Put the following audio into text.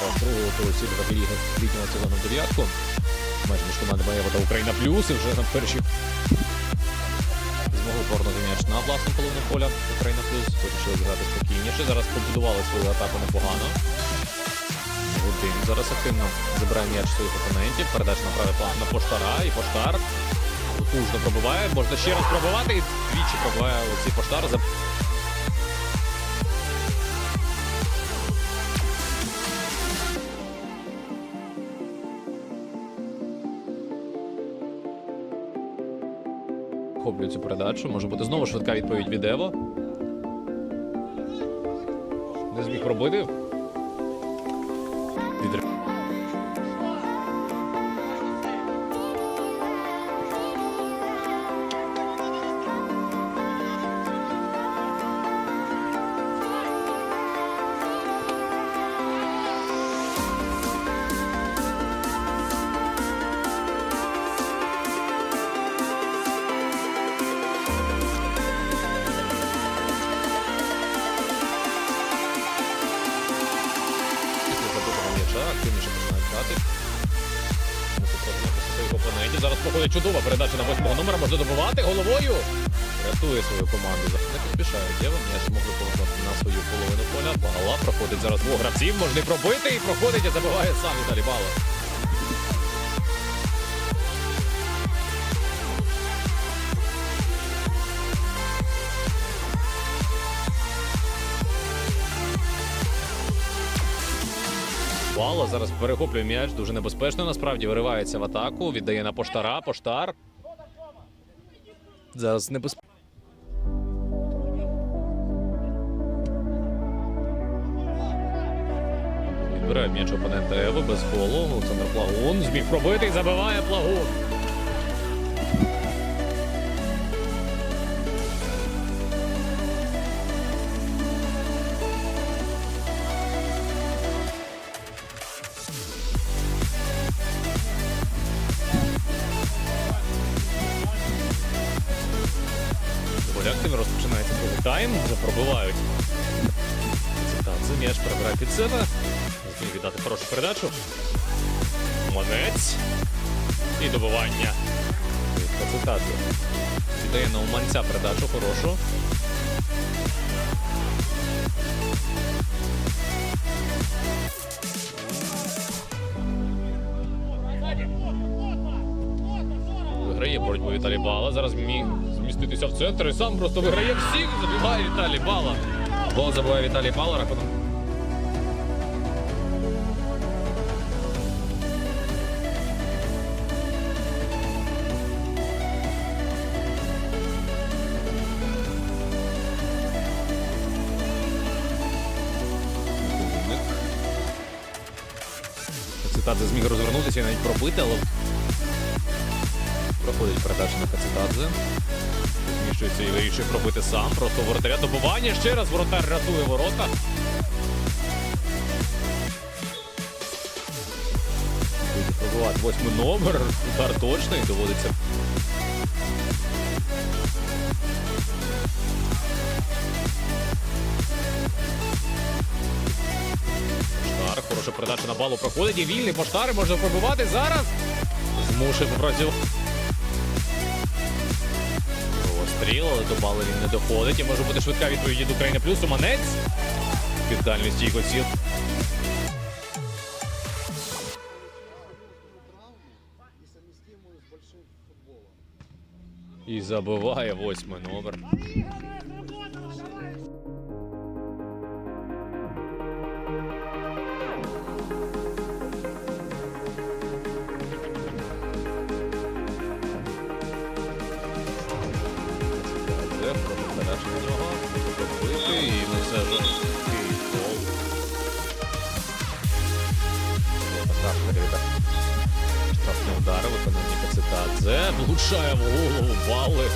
Зараз другого туру Сільва Ліги літнього сезону дев'ятку. Матч між командами Єва та Україна Плюс. І вже на перші змогли повернути м'яч на власну половину поля Україна Плюс. Вирішили зіграти спокійніше. Зараз побудували свою атаку непогано. Гудин зараз активно забирає м'яч своїх опонентів. Передача на правий план на поштара. І поштар потужно пробиває. Можна ще раз пробивати. І двічі пробиває Олексій Поштар. За цю передачу. Може бути знову швидка відповідь від Ево. Не зміг пробити. Від... Зараз проходить чудова передача на восьмого номера. Може добивати головою. Рятує свою команду. Не поспішає Єва. М'яч змогли повернути на свою половину поля. Бала проходить зараз двох гравців. Можна пробити. І проходить і забиває сам Віталій Бала. Бала зараз перехоплює м'яч, дуже небезпечно. Насправді виривається в атаку, віддає на поштара. Поштар. Зараз небезпечно. Відбирає м'яч опонента Еви без голу. Олександр Плагун зміг пробити і забиває Плагун. Тайм. Вже пробивають. Цитадзе м'яч перебирає під себе. Зміг віддати хорошу передачу. Монець. І добивання. Віддає на Уманця передачу хорошу. Виграє боротьбу Віталій Бала. Зараз міг зміститися в центр і сам просто виграє всіх. Забиває Віталій Бала. Гол забиває Віталій Бала. Рахунок. Цитадзе зміг розвернутися і навіть пробити, але Проходить передача на Кацитадзе. Зміщується і вирішує пробити сам. Просто воротаря добування. Ще раз воротар рятує ворота. Буде пробивати восьмий номер. Удар точний. Доводиться. Поштар. Хороша передача на балу проходить. І вільний поштар може пробивати зараз. Змушує попрацювати. Постріл, але до бали він не доходить. І може бути швидка відповідь від України плюс. Уманець. Під большим футболом. І забиває восьмий номер. ударила Каноніка Цитадзе. Влучає в голову Вали.